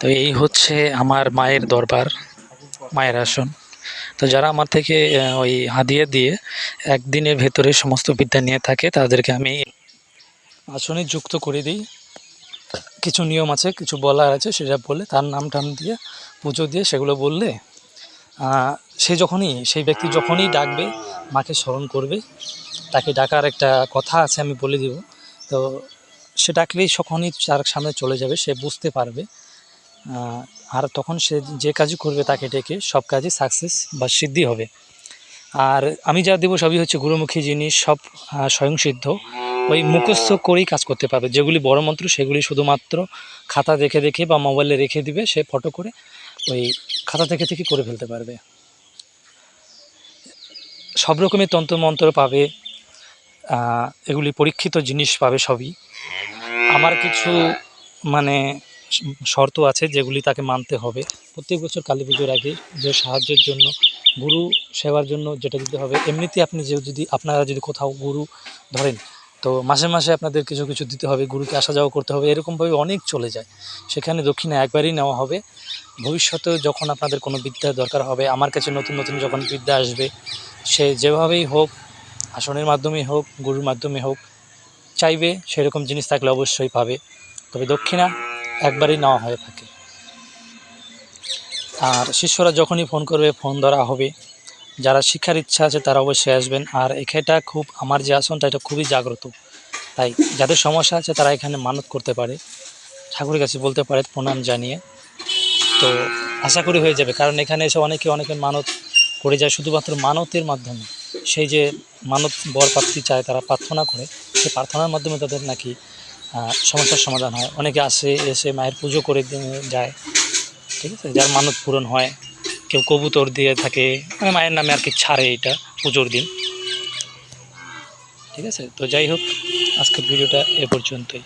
তো এই হচ্ছে আমার মায়ের দরবার, মায়ের আসন। তো যারা আমার থেকে ওই হাদিয়া দিয়ে একদিনের ভেতরে সমস্ত বিদ্যা নিয়ে থাকে, তাদেরকে আমি আসনে যুক্ত করে দিই। কিছু নিয়ম আছে, কিছু বলার আছে, সেটা বলে তার নাম টাম দিয়ে, পুজো দিয়ে সেগুলো বললে সে যখনই, সেই ব্যক্তি যখনই ডাকবে, মাকে স্মরণ করবে, তাকে ডাকার একটা কথা আছে আমি বলে দিব। তো সে ডাকলেই যখনই তার সামনে চলে যাবে, সে বুঝতে পারবে। আর তখন সে যে কাজই করবে তাকে ডেকে সব কাজই সাকসেস বা সিদ্ধি হবে। আর আমি যা দেবো সবই হচ্ছে গুরুমুখী জিনিস সব স্বয়ংসিদ্ধ, ওই মুখস্থ করেই কাজ করতে পারবে। যেগুলি বড় মন্ত্র সেগুলি শুধুমাত্র খাতা দেখে দেখে বা মোবাইলে রেখে দিবে, সে ফটো করে ওই খাতা থেকে থেকে করে ফেলতে পারবে। সব রকমের তন্ত্র মন্ত্র পাবে এগুলি পরীক্ষিত জিনিস পাবে সবই। আমার কিছু মানে শর্ত আছে যেগুলি তাকে মানতে হবে। প্রত্যেক বছর কালী পুজোর আগে যে সাহায্যের জন্য, গুরু সেবার জন্য যেটা দিতে হবে, এমনিতে আপনি যে যদি, আপনারা যদি কোথাও গুরু ধরেন, তো মাসে মাসে আপনাদের কিছু কিছু দিতে হবে, গুরুকে আসা যাওয়া করতে হবে, এরকমভাবে অনেক চলে যায়। সেখানে দক্ষিণে একবারই নেওয়া হবে। ভবিষ্যতে যখন আপনাদের কোনো বিদ্যার দরকার হবে, আমার কাছে নতুন নতুন যখন বিদ্যা আসবে, সে যেভাবেই হোক, আসনের মাধ্যমে হোক, গুরুর মাধ্যমে হোক, চাইবে সেরকম জিনিস থাকলে অবশ্যই পাবে। তবে দক্ষিণা একবারই নেওয়া হয়ে থাকে। আর শিষ্যরা যখনই ফোন করবে, ফোন ধরা হবে, যারা শিক্ষার ইচ্ছা আছে তারা অবশ্যই আসবেন। আর এখানটা খুব আমার যে আসনটা, এটা খুবই জাগ্রত। তাই যাদের সমস্যা আছে তারা এখানে মানত করতে পারে। ঠাকুরের কাছে বলতে পারে, প্রণাম জানিয়ে। তো আশা করি হয়ে যাবে। কারণ এখানে এসে অনেকে অনেকের মানত করে যায়। শুধুমাত্র মানতের মাধ্যমে। সেই যে মানত বর প্রাপ্তি চায়, তারা প্রার্থনা করে। সেই প্রার্থনার মাধ্যমে তাদের নাকি সমস্যার সমাধান হয়। অনেকে আসে, এসে মায়ের পুজো করে যায়, ঠিক আছে? যার মানত পূরণ হয়, কেউ কবুতর দিয়ে থাকে মানে মায়ের নামে আর কি ছাড়ে এটা পুজোর দিন। ঠিক আছে? তো যাই হোক, আজকের ভিডিওটা এ পর্যন্তই।